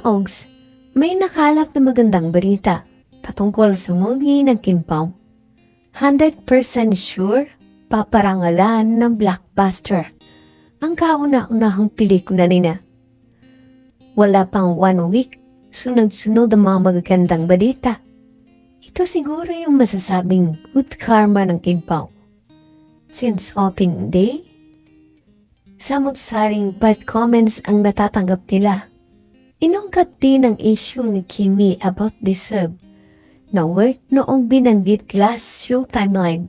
Ogs, may nakalap na magandang balita patungkol sa movie ng Kim Pao. 100% sure paparangalan ng blockbuster ang kauna-unahang pelikula nila. Wala pang one week, sunod-sunod ang mga magagandang balita. Ito siguro yung masasabing good karma ng Kim Pao. Since opening day, samot-saring bad comments ang natatanggap nila. Inungkat din ang issue ni Kimi about Deserve na work noong binanggit last show timeline.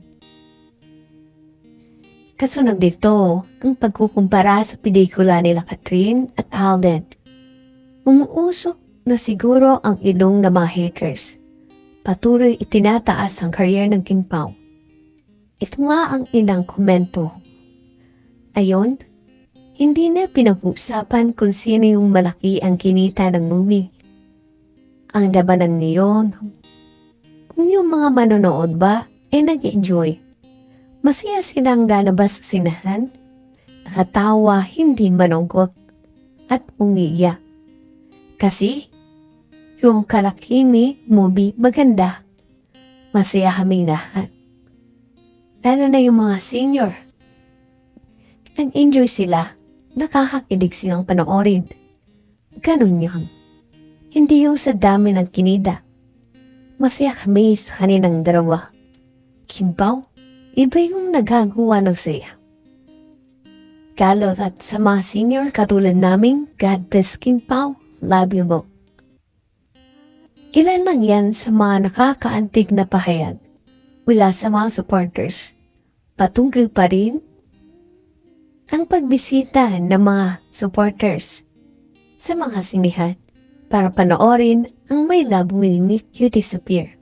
Kasunod dito ang pagkukumpara sa pelikula nila Catherine at Alden. Umuusok na siguro ang ilong ng mga haters. Patuloy itinataas ang career ng King Pao. Ito nga ang ilang komento. Ayon, hindi na pinag-usapan kung sino yung malaki ang kinita ng movie. Ang labanan niyon, kung yung mga manonood ba ay nag-enjoy. Masaya silang lalabas sa sinahan, nakatawa, hindi manungkot, at umiiyak. Kasi, yung Kalakimi movie maganda. Masaya kaming lahat. Lalo na yung mga senior. Nag-enjoy sila. Nakakakilig silang panoorin. Ganun yun. Hindi yung sa dami ng kinida. Masaya kami sa kanilang dalawa. Kimbaw, iba yung nagagawa ng saya. Kalot at sa mga senior katulad namin, God bless Kimbaw, love you mo. Ilan lang yan sa mga nakakaantig na pahayag mula sa mga supporters. Patungkol pa rin ang pagbisita ng mga supporters sa mga sinihan para panoorin ang may love will make you disappear.